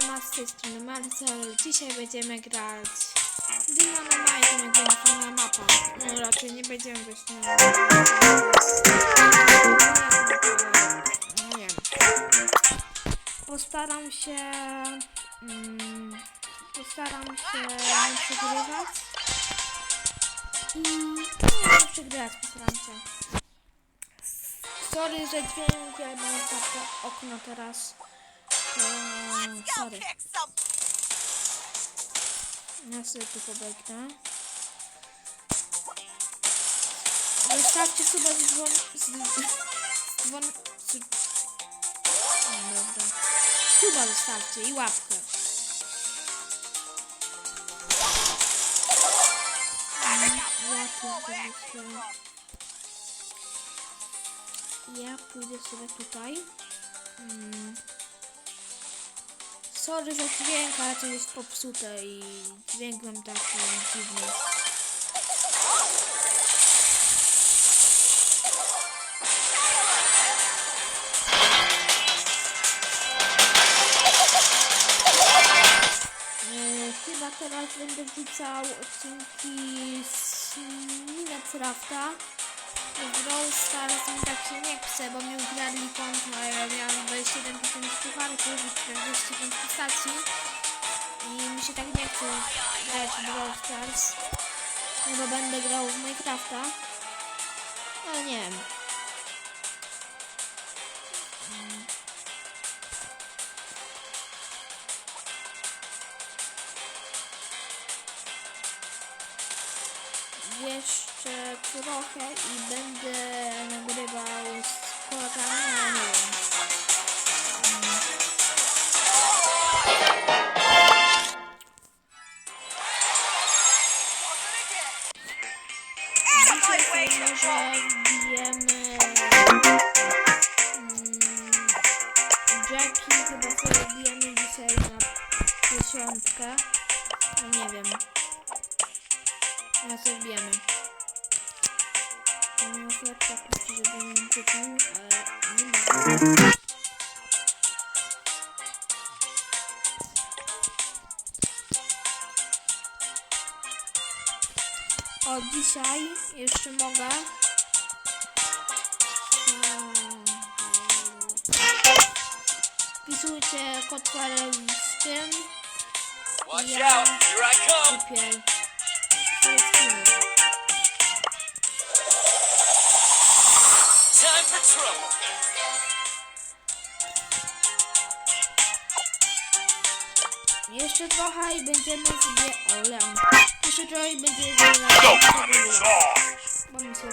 siema, z tej Marcel. Dzisiaj będziemy grać Dymana Mike, będzie fajna mapa. No raczej nie będziemy grać na... Nie wiem. Postaram się... Mm, postaram się nie przegrywać. I... Nie przegrywać postaram się. Sorry, że dźwięk, ja mam okno teraz. To... Sorry. Ja sobie tu pobiegnę. Wystarczy suba z dzwon... z, dzwon... z... No dobra. Suba wystarczy i łapkę. Ja pójdę sobie... Ja pójdę sobie tutaj. Mm. Sorry za dźwięk, ale to jest popsute i dźwięk mam taki dziwny. E, Chyba teraz będę wrzucał odcinki z Minecrafta. W Brawl Stars mi tak się nie chce, bo mi ukradli konto, a ja miałam 27 tysięcy pucharków i 45 postaci. I mi się tak nie chce grać w Brawl Stars. Bo będę grał w Minecrafta. Ale nie wiem. Trochę i będę nagrywał z kolegami, ale nie wiem. Dzisiaj sobie może wbijemy mm, Jackie, chyba sobie wbijemy dzisiaj na tysiączkę. No nie wiem. Ja sobie wbijemy. Żeby kupił, ale nie ma. O, dzisiaj jeszcze mogę. Wpisujcie kod z tym. Watch Yeah. out, here I come. Kupię. Time for trouble. Jeszcze trochę i będziemy sobie... Jeszcze trochę i będziemy Bo mi się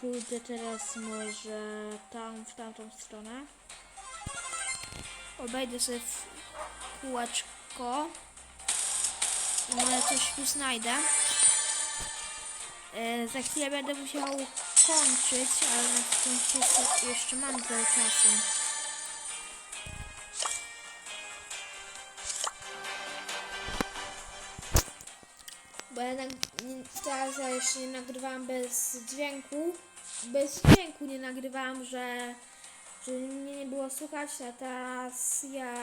pójdę teraz może tam, w tamtą stronę. Obejdę sobie w kółeczko. I może coś tu znajdę. E, za chwilę będę musiał kończyć, ale na szczęście jeszcze mam trochę czasu. Bo ja nie- teraz jeszcze nie nagrywałam bez dźwięku. Bez dźwięku nie nagrywałam, że, że mnie nie było słychać, a teraz ja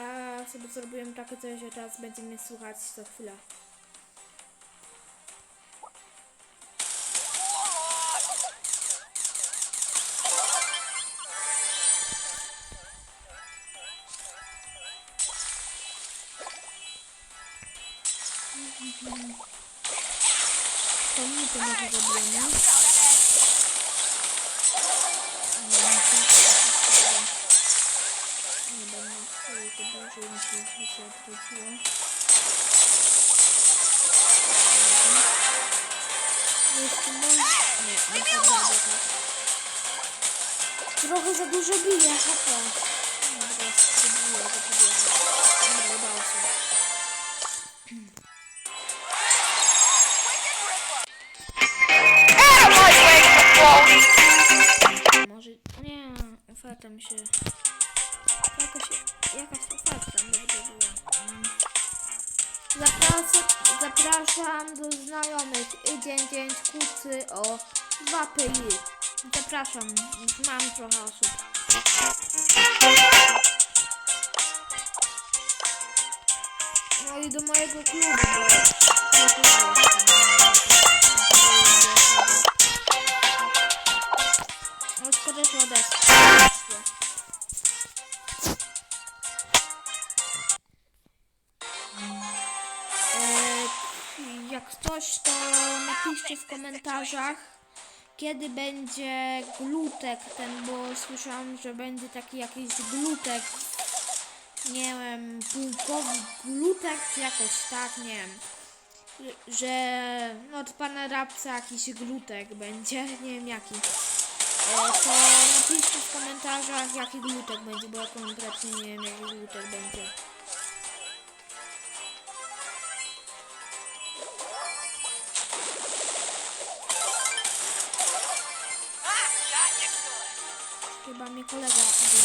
sobie zrobiłem takie coś, że teraz będzie mnie słuchać co chwilę. To mi to może zrobiłem, nie? Nie, nie, nie będę chciał, to dobrze mi się, odwróciło. Jeszcze mój... Nie, nie podjadę tak. Trochę za dużo bije, hapa. Dobra, spróbuję go podjechać. Dobra, udało się. Może... Nie, oferta mi się... Jakaś, jakaś oferta będzie była. Zapraszam, zapraszam do znajomych. Dzień, dzień, kucy o 2 PI. Zapraszam, mam trochę osób. No i do mojego klubu, bo... No szkoda. Napiszcie w komentarzach, kiedy będzie glutek ten, bo słyszałam, że będzie taki jakiś glutek, nie wiem, pułkowy glutek, czy jakoś tak, nie wiem, że- no, od pana Rapsa jakiś glutek będzie, nie wiem jaki. E, to napiszcie w komentarzach, jaki glutek będzie, bo ja nie wiem, jaki glutek będzie. 好了吧，我给你。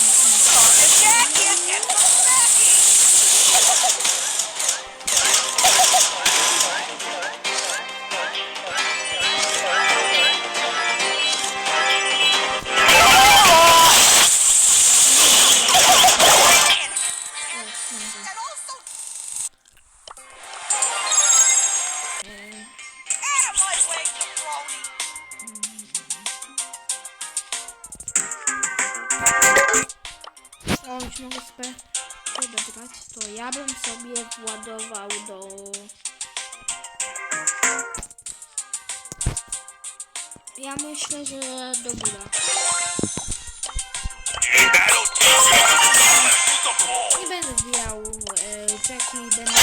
Odebrać. To ja bym sobie władował do... Ja myślę, że do góra. Nie będę wbijał e, Jackie, będę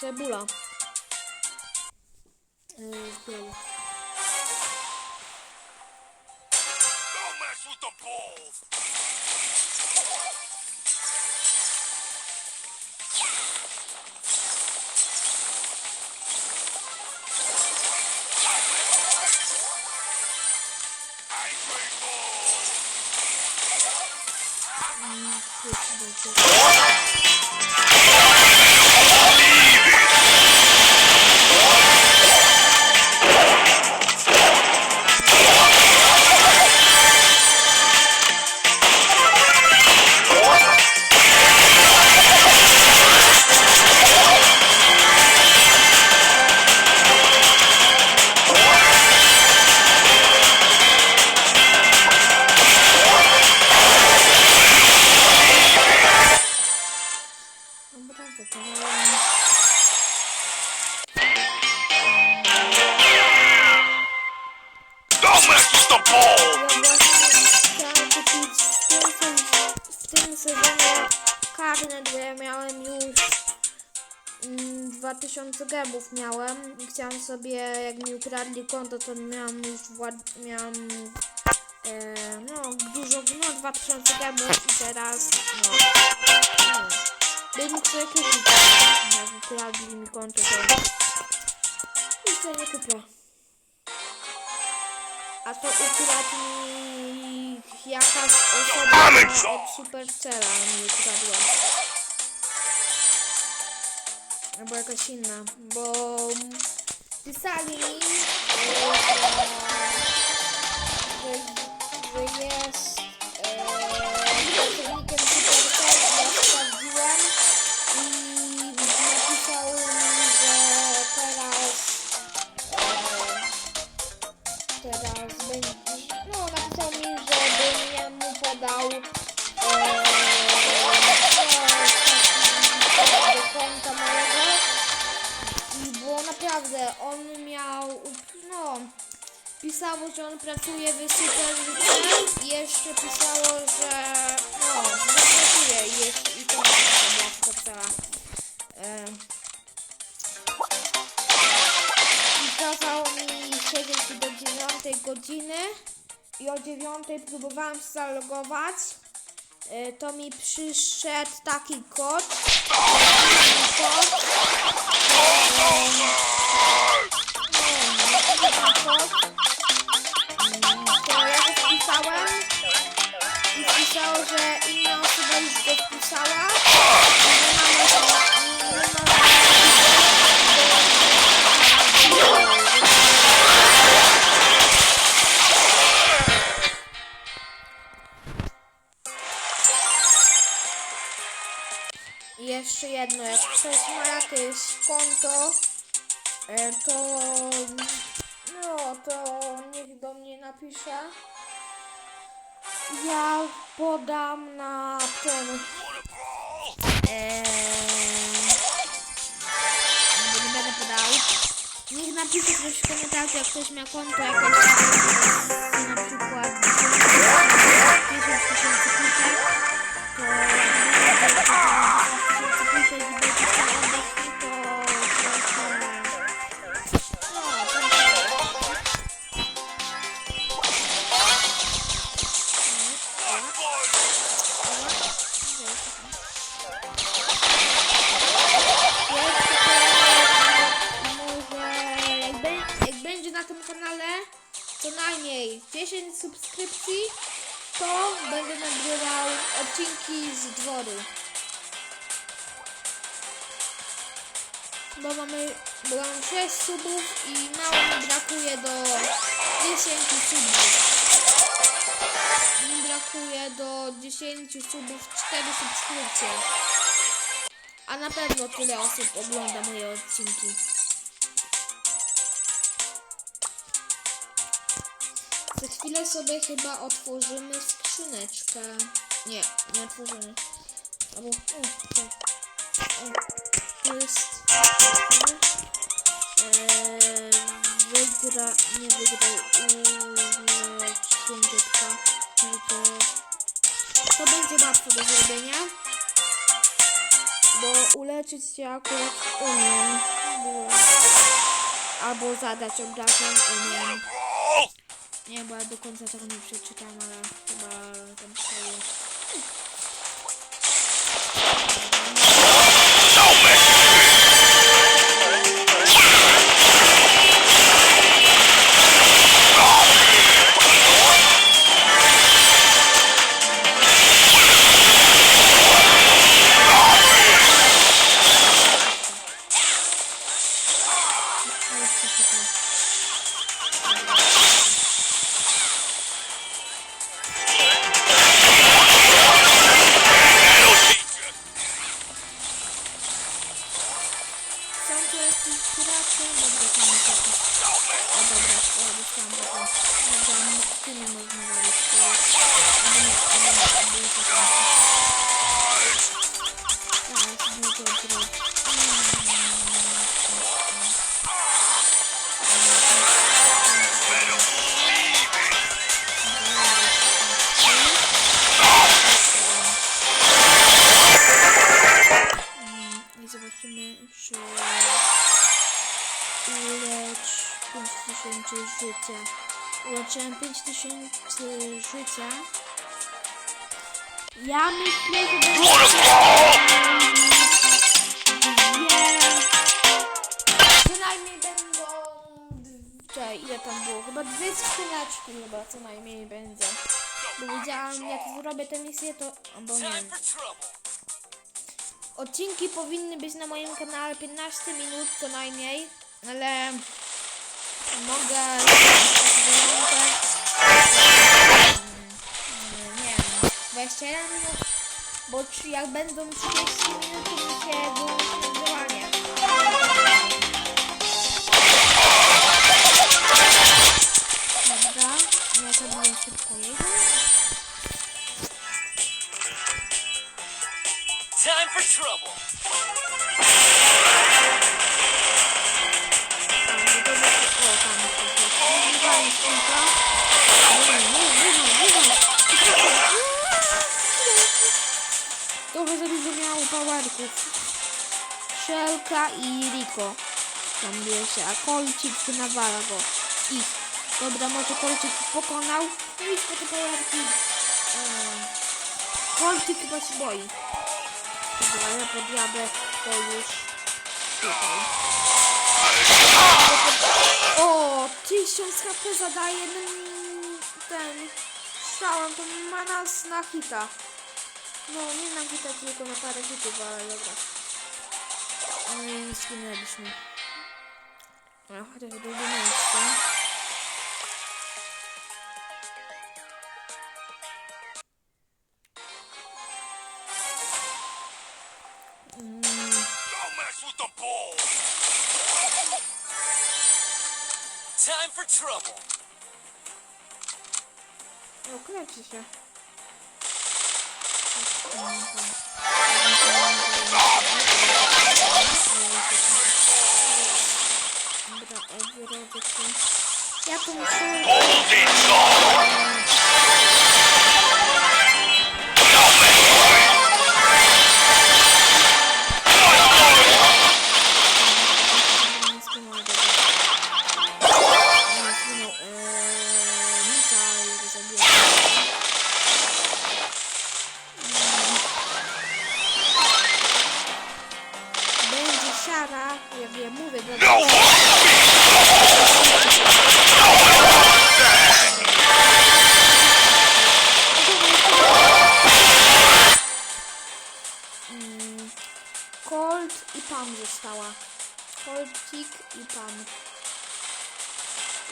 cebula. E. miałem chciałam sobie, jak mi ukradli konto, to miałam już wład- miałam e, no dużo, no 2000 gemów i teraz no, no bym sobie kupić, jak ukradli mi konto, to już sobie nie kupię. A to ukradł mi jakaś osoba od Supercella mi ukradła. Albo jakaś inna, bo pisali e, że, że jest e, pracownikiem Supercell, ja sprawdziłem i napisał że teraz e, teraz będzie, no napisał mi, żebym ja mu podał on miał, no pisało, że on pracuje w i jeszcze pisało, że no, że pracuje i, jeszcze, i to była Supercella. E, i kazał mi siedzieć do 9 godziny i o 9 próbowałem się zalogować, y, to mi przyszedł taki kod. Kod. kod. To ja go wpisałem i pisało, że inna osoba już go wpisała. To no to niech do mnie napisze. Ja podam na ten. Eee, nie będę podał. Niech napisze coś w komentarzu, jak ktoś ma konto jakieś na przykład do 10 subów 4 subskrypcje. A na pewno tyle osób ogląda moje odcinki. Za chwilę sobie chyba otworzymy skrzyneczkę. Nie, nie otworzymy. Albo. O, to, o, to jest. Eee, wygra. Nie wygrał. Ulecz 500. To, to będzie łatwo do zrobienia. Bo uleczyć się akurat umiem. Bo, albo zadać obrażeń umiem. Nie, bo ja do końca tego nie przeczytam, ale chyba tam sobie. A zobaczymy, czy ulecz 5000 życia. Uleczyłem 5000 życia. Ja myślę, że będzie dwie... Co najmniej będą... Czekaj, ile tam było? Chyba dwie skrzyneczki chyba co najmniej będzie. Bo wiedziałam, jak zrobię tę misję, to... Albo nie. Odcinki powinny być na moim kanale 15 minut co najmniej, ale mogę mm, nie wiem, 21 minut, bo czy jak będą 30 minut, to mi się wyłączy nagrywanie. Dobra, ja to mówię szybko jedę. Time for trouble. Trochę powerków. Szelka i Rico. Tam wiecie, a Kolcik nawala go. Ich. Dobra, może Kolcik pokonał. No po te polarki. Kolty chyba się boi. Dobra, ja podjadę to już tutaj. O, 1000 HP zadaje mm, ten strzałem, to ma nas na hita. No, nie na hita, tylko na parę hitów, ale dobra. No i zginęliśmy. No, chociaż drugie miejsce. Mm, Don't mess with the balls. Time for trouble. o, kręci się. Dobra, odrodzę się. Ja to i Pan.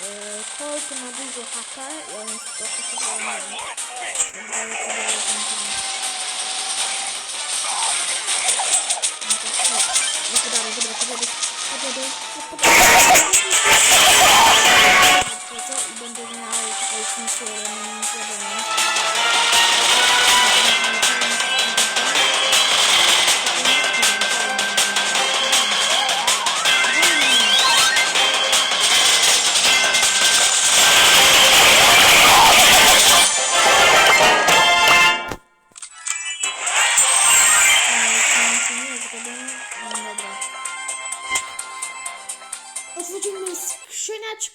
E, Colt ma dużo HP i on jest trochę chyba wiem. Dobra. No no podjadę. Podjadę i będę miał tutaj misję, misję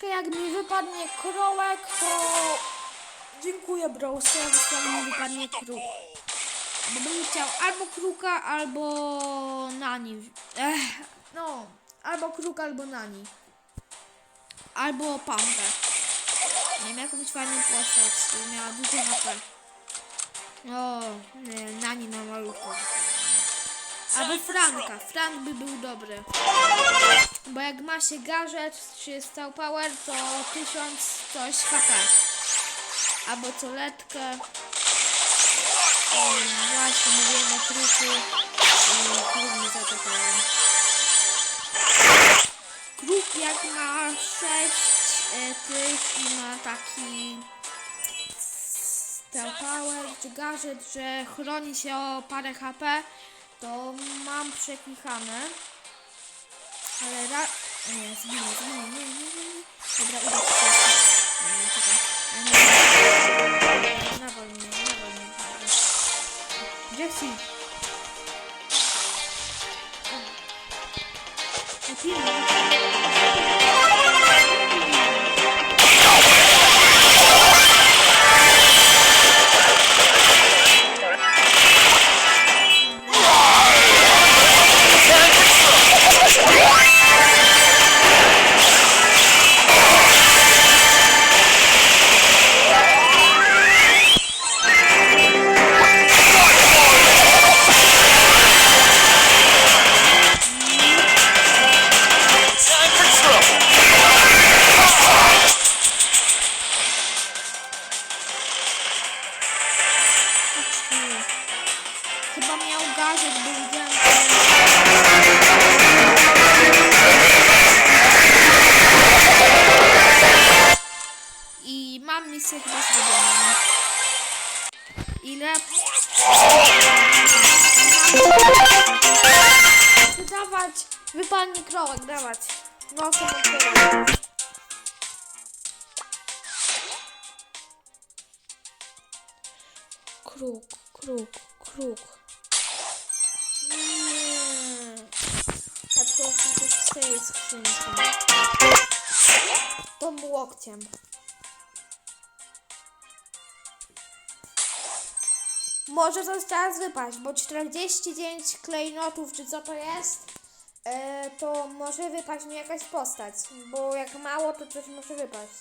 jak mi wypadnie krołek, to dziękuję Browser, jak mi wypadnie kruk. Bo bym chciał albo kruka, albo nani. Ech, no, albo kruk, albo nani. Albo pamkę. Nie wiem, jakąś fajną postać, miała dużo HP. O, nie, nani na maluchu. Albo Franka. Frank by był dobry. Bo jak ma się gadżet czy Star Power, to 1000 coś HP. Albo coletkę. O, właśnie mówiłem o kruku. I Kruk mnie zaatakował. Kruk jak ma 6 e, tych i ma taki Star Power czy gadżet, że chroni się o parę HP, to mam przeklikane. Ale ra... Nie, zginę, zginę, nie, nie, nie, nie. Dobra, idę się Nie, nie, czekam. Nie, nie, nie, nawal mnie, nawal mnie. dobra. Jesse! O. Dawać! Wypadnie krołek, dawać. No to mam Kruk, kruk, kruk. Nie. Ja proszę coś z tej skrzynki. Tą łokciem. może to teraz wypaść, bo 49 klejnotów, czy co to jest, e, to może wypaść mi jakaś postać, bo jak mało, to coś może wypaść.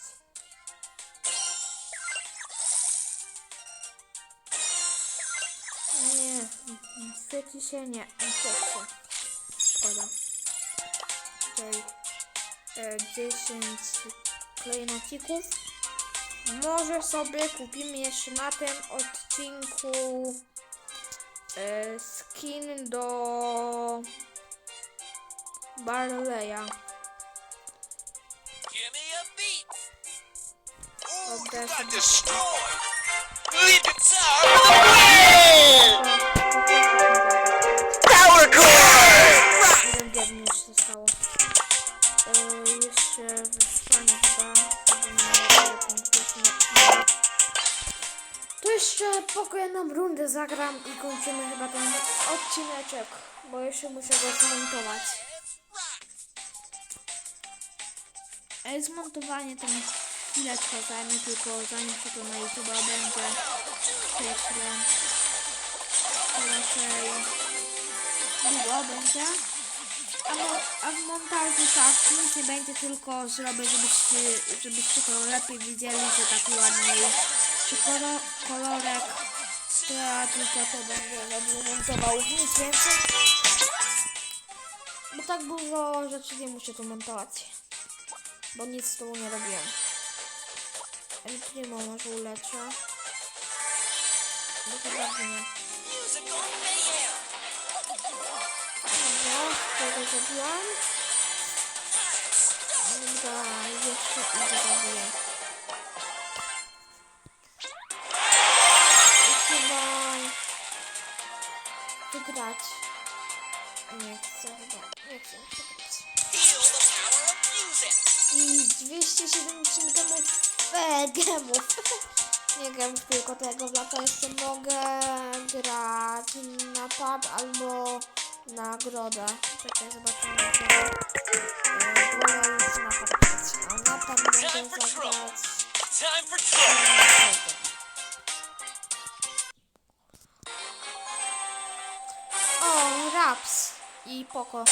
Nie, świeci się nie. Szkoda. Tutaj e, 10 klejnocików. Może sobie kupimy jeszcze na tym odcinku e, skin do Barleya. Power! Jeden biedny już zostało. E, jeszcze chyba. ile punktów, no. To jeszcze pokój jedną rundę zagram i kończymy chyba ten odcineczek, bo jeszcze muszę go zmontować. E, Zmontowanie to mi chwileczkę zajmie, tylko zanim się to na YouTube będzie, prześlę raczej długo będzie. A, mo, a w montażu tak nic nie będzie, tylko zrobię, żebyście, żebyście to lepiej widzieli, że taki ładniej czy kolo, kolorek. To ja tylko to będę robił, montował, nic więcej. Bo tak dużo rzeczy nie muszę tu montować. Bo nic z tego nie robiłem. El Primo może uleczę. To bardzo nie. Dobra, tego zrobiłam. Dobra, jeszcze idę robię. 270 gemów, e, gemów. Nie gemów, tylko tego, dla to jeszcze mogę grać na tab albo nagrodę. Czekaj, zobaczymy. E, Wolę już na tab grać, a na tab mogę zagrać. O, Raps i Poko.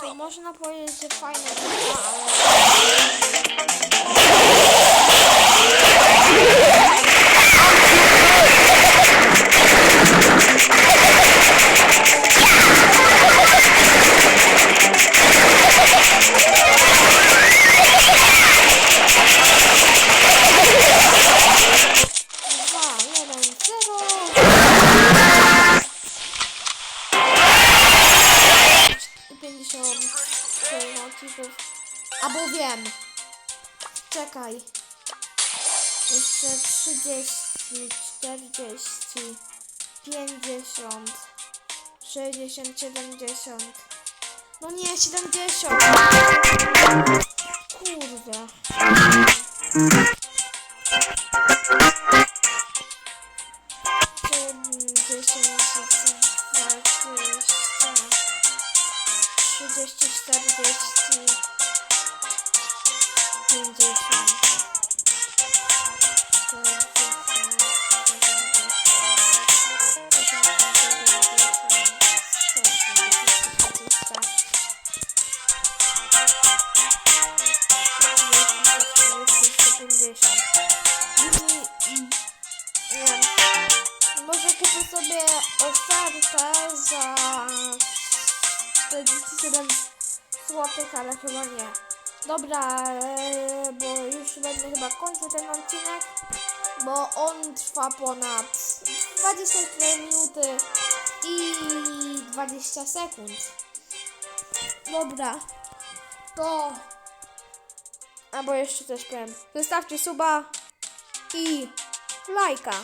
To można powiedzieć, że fajne. Ale... 60, 70. No nie, 70. Kurde. Trzydzieści, czterdzieści, ale chyba nie. Dobra, e, bo już będę chyba kończył ten odcinek, bo on trwa ponad 24 minuty i 20 sekund. Dobra, to... Albo jeszcze coś powiem. Zostawcie suba i lajka.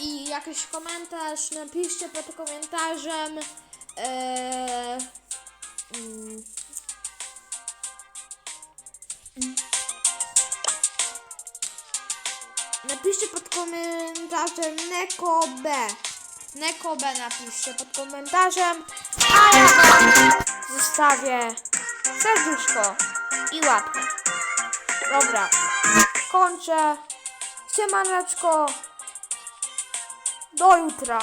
I jakiś komentarz napiszcie pod komentarzem. Eee, mm, Napiszcie pod komentarzem Neko B. Neko B napiszcie pod komentarzem. A ja zostawię serduszko i łapkę. Dobra, kończę. Siemaneczko. Do jutra.